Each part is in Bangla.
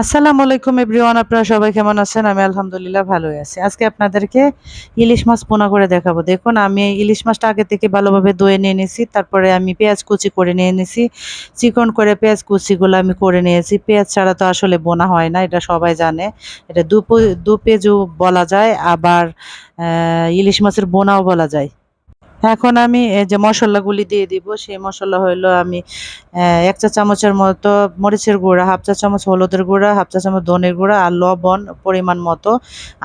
আসসালামু আলাইকুম এভরিওয়ান, আপনারা সবাই কেমন আছেন? আমি আলহামদুলিল্লাহ ভালোই আছি। আজকে আপনাদেরকে ইলিশ মাছ পোনা করে দেখাবো। দেখুন, আমি ইলিশ মাছটা আগে থেকে ভালোভাবে ধুয়ে নিয়ে নিয়েছি, তারপরে আমি পেঁয়াজ কুচি করে নিয়ে নিয়েছি। চিকন করে পেঁয়াজ কুচিগুলো আমি করে নিয়েছি। পেঁয়াজ ছাড়া তো আসলে বোনা হয় না, এটা সবাই জানে। এটা দু দু পেঁয়াজও বলা যায়, আবার ইলিশ মাছের বোনাও বলা যায়। এখন আমি যে মশলাগুলি দিয়ে দিব, সেই মশলা হলো আমি এক চা চামচের মতো মরিচের গুঁড়া, হাফ চা চামচ হলুদের গুঁড়া, হাফ চা চামচ ধনের গুঁড়া আর লবণ পরিমাণ মতো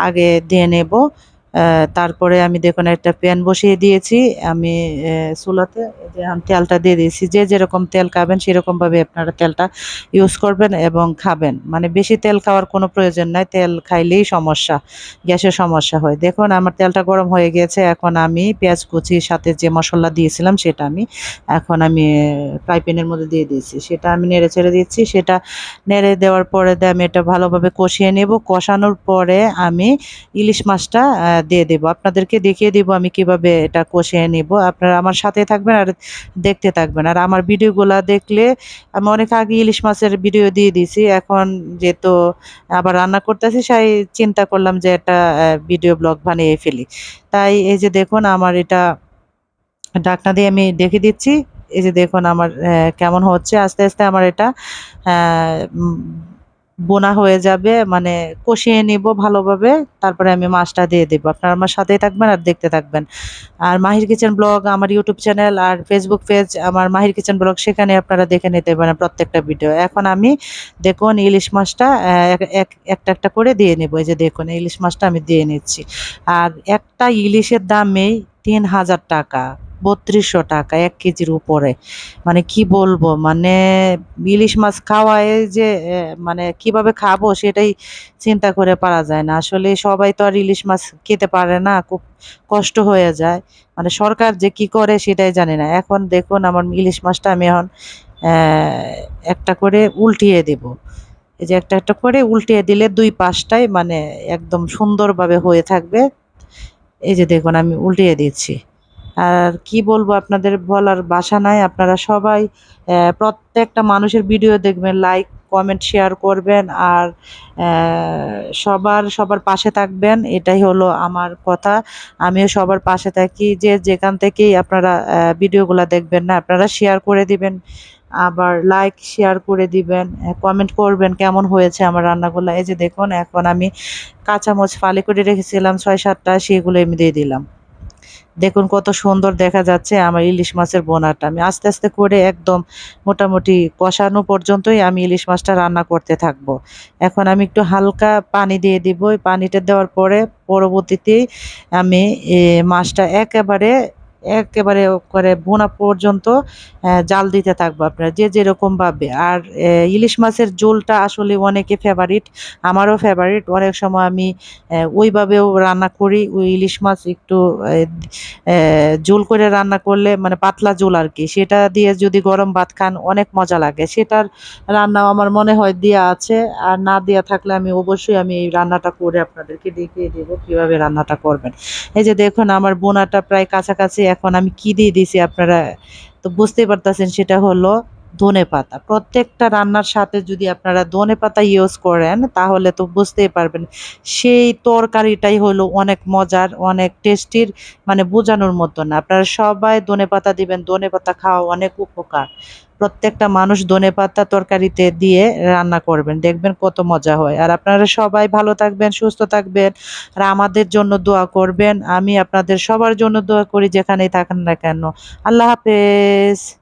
আগে দিয়ে নেব। তারপরে আমি দেখুন, একটা প্যান বসিয়ে দিয়েছি। আমি চুলাতে তেলটা দিয়ে দিয়েছি। যে যেরকম তেল খাবেন, সেরকমভাবে আপনারা তেলটা ইউজ করবেন এবং খাবেন। মানে বেশি তেল খাওয়ার কোনো প্রয়োজন নাই। তেল খাইলেই সমস্যা, গ্যাসের সমস্যা হয়। দেখুন, আমার তেলটা গরম হয়ে গেছে এখন আমি পেঁয়াজ কুচির সাথে যে মশলা দিয়েছিলাম, সেটা আমি এখন আমি ফ্রাই প্যানের মধ্যে দিয়ে দিয়েছি। সেটা আমি নেড়ে ছেড়ে দিচ্ছি। সেটা নেড়ে দেওয়ার পরে আমি এটা ভালোভাবে কষিয়ে নেব। কষানোর পরে আমি ইলিশ মাছটা দিয়ে দেব। আপনাদেরকে দেখিয়ে দেব আমি কীভাবে এটা কষিয়ে নেব। আপনারা আমার সাথে থাকবেন আর দেখতে থাকবেন। আর আমার ভিডিওগুলা দেখলে আমি অনেক আগে ইলিশ মাছের ভিডিও দিয়ে দিয়েছি। এখন যেহেতু আবার রান্না করতেছি, সেই চিন্তা করলাম যে একটা ভিডিও ব্লগ বানিয়ে ফেলি। তাই এই যে দেখুন আমার এটা ডাকনা দিয়ে আমি দেখে দিচ্ছি। এই যে দেখুন আমার কেমন হচ্ছে। আস্তে আস্তে আমার এটা বোনা হয়ে যাবে মানে কষিয়ে নিব ভালোভাবে, তারপরে আমি মাছটা দিয়ে দেবো। আপনারা আমার সাথেই থাকবেন আর দেখতে থাকবেন। আর মাহির কিচেন ব্লগ, আমার ইউটিউব চ্যানেল আর ফেসবুক পেজ আমার মাহির কিচেন ব্লগ সেখানে আপনারা দেখে নিতে পারেন প্রত্যেকটা ভিডিও। এখন আমি দেখুন ইলিশ মাছটা এক- এক- একটা একটা করে দিয়ে নেব। এই যে দেখুন ইলিশ মাছটা আমি দিয়ে নিচ্ছি। আর একটা ইলিশের দামেই তিন হাজার টাকা। বত্রিশশো টাকা, এক কেজির উপরে। মানে কি বলব মানে ইলিশ মাছ খাওয়ায় যে মানে কীভাবে খাব সেটাই চিন্তা করে পারা যায় না। আসলে সবাই তো আর ইলিশ মাছ খেতে পারে না, খুব কষ্ট হয়ে যায়। মানে সরকার যে কি করে সেটাই জানি না। এখন দেখুন আমার ইলিশ মাছটা আমি এখন একটা করে উল্টিয়ে দেব। এই যে একটা একটা করে উল্টিয়ে দিলে দুই পাশটাই মানে একদম সুন্দরভাবে হয়ে থাকবে। এই যে দেখুন আমি উল্টিয়ে দিচ্ছি। আর কি বলব, আপনাদের বলার বাসা নাই। আপনারা সবাই প্রত্যেকটা মানুষের ভিডিও দেখবেন লাইক কমেন্ট শেয়ার করবেন আর সবার সবার পাশে থাকবেন। এটাই হলো আমার কথা। আমিও সবার পাশে থাকি। যে যেখান থেকেই আপনারা ভিডিওগুলো দেখবেন না, আপনারা শেয়ার করে দিবেন, আবার লাইক শেয়ার করে দিবেন কমেন্ট করবেন কেমন হয়েছে আমার রান্নাগুলো। এই যে দেখুন, এখন আমি কাঁচামচ ফালি করে রেখেছিলাম, ছয় সাতটা সেগুলো আমি দিয়ে দিলাম। দেখুন কত সুন্দর দেখা যাচ্ছে আমার ইলিশ মাছের বোনাটা আমি আস্তে আস্তে করে একদম মোটামুটি কষানো পর্যন্তই আমি ইলিশ মাছটা রান্না করতে থাকব। এখন আমি একটু হালকা পানি দিয়ে দিব ওই পানিটা দেওয়ার পরে পরবর্তীতেই আমি মাছটা একেবারে একেবারে করে বোনা পর্যন্ত জাল দিতে থাকব আপনারা, যে যেরকম ভাবে। আর ইলিশ মাছের ঝোলটা আসলে অনেকে ফেভারিট আমারও ফেভারিট অনেক সময় আমি ওইভাবেও রান্না করি, ওই ইলিশ মাছ একটু ঝোল করে রান্না করলে মানে পাতলা ঝোল আর কি। সেটা দিয়ে যদি গরম ভাত খান, অনেক মজা লাগে। সেটার রান্নাও আমার মনে হয় দেয়া আছে। আর না দেয়া থাকলে আমি অবশ্যই আমি এই রান্নাটা করে আপনাদেরকে দেখিয়ে দেবো কীভাবে রান্নাটা করবেন। এই যে দেখুন, আমার বোনাটা প্রায় কাছাকাছি এখন আমি কি দিয়ে দিয়েছি আপনারা তো বুঝতে পারতেছেন সেটা হলো ধনে পাতা। প্রত্যেকটা রান্নার সাথে যদি আপনারা ধনে পাতা ইউজ করেন, তাহলে তো বুঝতেই পারবেন সেই তরকারিটাই হলো অনেক মজার, অনেক টেস্টির মানে বোঝানোর মতো না আপনারা সবাই ধনে পাতা দিবেন, ধনে পাতা খাওয়া অনেক উপকার। প্রত্যেকটা মানুষ ধনে পাতা তরকারিতে দিয়ে রান্না করবেন, দেখবেন কত মজা হয়। আর আপনারা সবাই ভালো থাকবেন, সুস্থ থাকবেন, আর আমাদের জন্য দোয়া করবেন। আমি আপনাদের সবার জন্য দোয়া করি যেখানেই থাকেন না কেন। আল্লাহ হাফেজ।